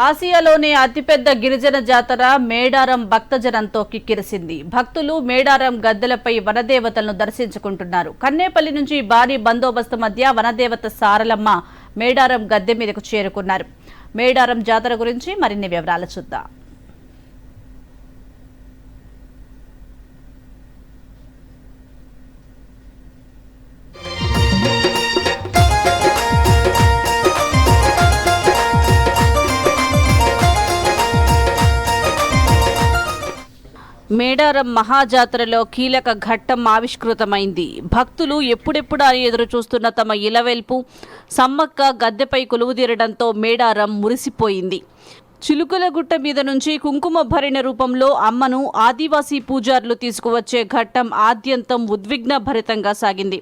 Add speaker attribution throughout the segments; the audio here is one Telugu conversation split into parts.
Speaker 1: ఆసియాలోనే అతిపెద్ద గిరిజన జాతర మేడారం భక్తజనంతో కిక్కిరిసింది. భక్తులు మేడారం గద్దెలపై వనదేవతలను దర్శించుకుంటున్నారు. కన్నేపల్లి నుంచి భారీ బందోబస్తు మధ్య వనదేవత సారలమ్మ మేడారం గద్దె మీదకు చేరుకున్నారు. మేడారం జాతర గురించి మరిన్ని వివరాలు చూద్దాం. మేడారం మహాజాతరలో కీలక ఘట్టం ఆవిష్కృతమైంది. భక్తులు ఎప్పుడెప్పుడా ఎదురు చూస్తున్న తమ ఇలవెల్పు సమ్మక్క గద్దెపై కొలువుదీరడంతో మేడారం మురిసిపోయింది. చిలుకలగుట్ట మీద నుంచి కుంకుమ భరిణ రూపంలో అమ్మను ఆదివాసీ పూజారులు తీసుకువచ్చే ఘట్టం ఆద్యంతం ఉద్విగ్న భరితంగా సాగింది.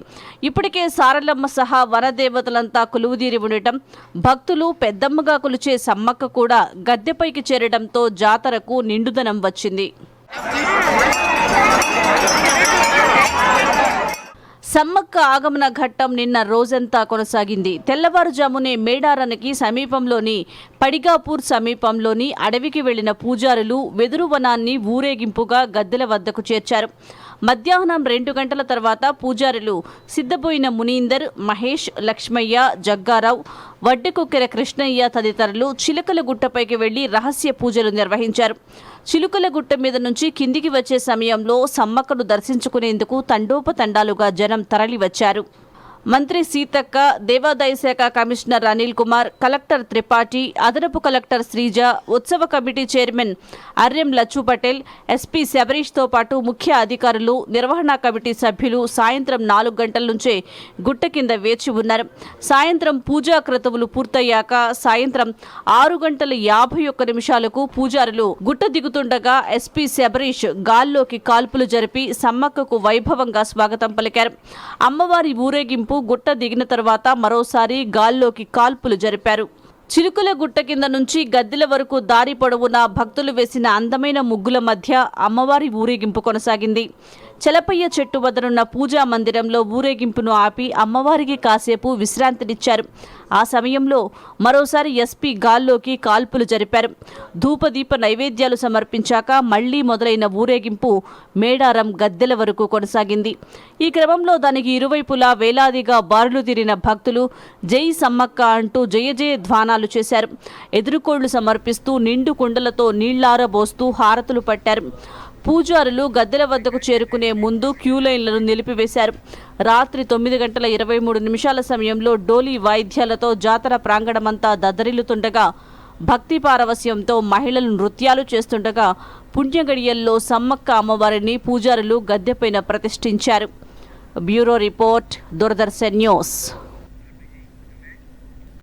Speaker 1: ఇప్పటికే సారలమ్మ సహా వనదేవతలంతా కొలువుదీరి ఉండటం భక్తులు పెద్దమ్మగా కొలిచే సమ్మక్క కూడా గద్దెపైకి చేరడంతో జాతరకు నిండుదనం వచ్చింది. Yeah. ఆగమన ఘట్టం నిన్న రోజంతా కొనసాగింది. తెల్లవారుజామునే మేడారానికి సమీపంలోని పడిగాపూర్ సమీపంలోని అడవికి వెళ్ళిన పూజారులు వెదురు వనాన్ని ఊరేగింపుగా గద్దెల వద్దకు చేర్చారు. మధ్యాహ్నం రెండు గంటల తర్వాత పూజారులు సిద్ధపోయిన మునీందర్ మహేష్ లక్ష్మయ్య జగ్గారావు వడ్డెకొక్కెర కృష్ణయ్య తదితరులు చిలుకల గుట్టపైకి వెళ్ళి రహస్య పూజలు నిర్వహించారు. చిలుకల గుట్ట మీద నుంచి కిందికి వచ్చే సమయంలో సమ్మక్కను దర్శించుకునేందుకు తండోపతండాలుగా జనం తరలివచ్చారు మంత్రి సీతక్క దేవాదాయ శాఖ కమిషనర్ అనిల్ కుమార్ కలెక్టర్ త్రిపాఠి అదనపు కలెక్టర్ శ్రీజ ఉత్సవ committee chairman Aryam Lachu Patel SP శబరీష్తో పాటు ముఖ్య అధికారులు నిర్వహణ కమిటీ సభ్యులు సాయంత్రం నాలుగు గంటల నుంచే గుట్ట కింద వేచి ఉన్నారు. సాయంత్రం పూజా క్రతువులు పూర్తయ్యాక సాయంత్రం ఆరు గంటల యాభై ఒక్క నిమిషాలకు పూజారులు గుట్ట దిగుతుండగా ఎస్పీ శబరీష్ గాల్లోకి కాల్పులు జరిపి సమ్మక్కకు వైభవంగా స్వాగతం పలికారు. అమ్మవారి ఊరేగింపు గుట్ట దిగిన తర్వాత మరోసారి గాల్లోకి కాల్పులు జరిపారు. చిలుకుల గుట్ట కింద నుంచి గద్దెల వరకు దారి పొడవునా భక్తులు వేసిన అందమైన ముగ్గుల మధ్య అమ్మవారి ఊరేగింపు కొనసాగింది. చలపయ్య చెట్టు వద్దనున్న పూజా మందిరంలో ఊరేగింపును ఆపి అమ్మవారికి కాసేపు విశ్రాంతినిచ్చారు. ఆ సమయంలో మరోసారి ఎస్పీ గాల్లోకి కాల్పులు జరిపారు. ధూపదీప నైవేద్యాలు సమర్పించాక మళ్ళీ మొదలైన ఊరేగింపు మేడారం గద్దెల వరకు కొనసాగింది. ఈ క్రమంలో దానికి ఇరువైపులా వేలాదిగా బారులు తీరిన భక్తులు జై సమ్మక్క అంటూ జయ జయ ధ్వానాలు చేశారు. ఎదురుకోళ్ళు సమర్పిస్తూ నిండు కుండలతో నీళ్ళారబోస్తూ హారతులు పట్టారు. పూజారులు గద్దెల వద్దకు చేరుకునే ముందు క్యూ లైన్లను నిలిపివేశారు. రాత్రి తొమ్మిది గంటల ఇరవై మూడు నిమిషాల సమయంలో డోలీ వాయిద్యాలతో జాతర ప్రాంగణమంతా దద్దరిల్లుతుండగా భక్తి పారవస్యంతో మహిళలు నృత్యాలు చేస్తుండగా పుణ్యగడియల్లో సమ్మక్క అమ్మవారిని పూజారులు గద్దెపైన ప్రతిష్ఠించారు. Bureau report Doordarshan news.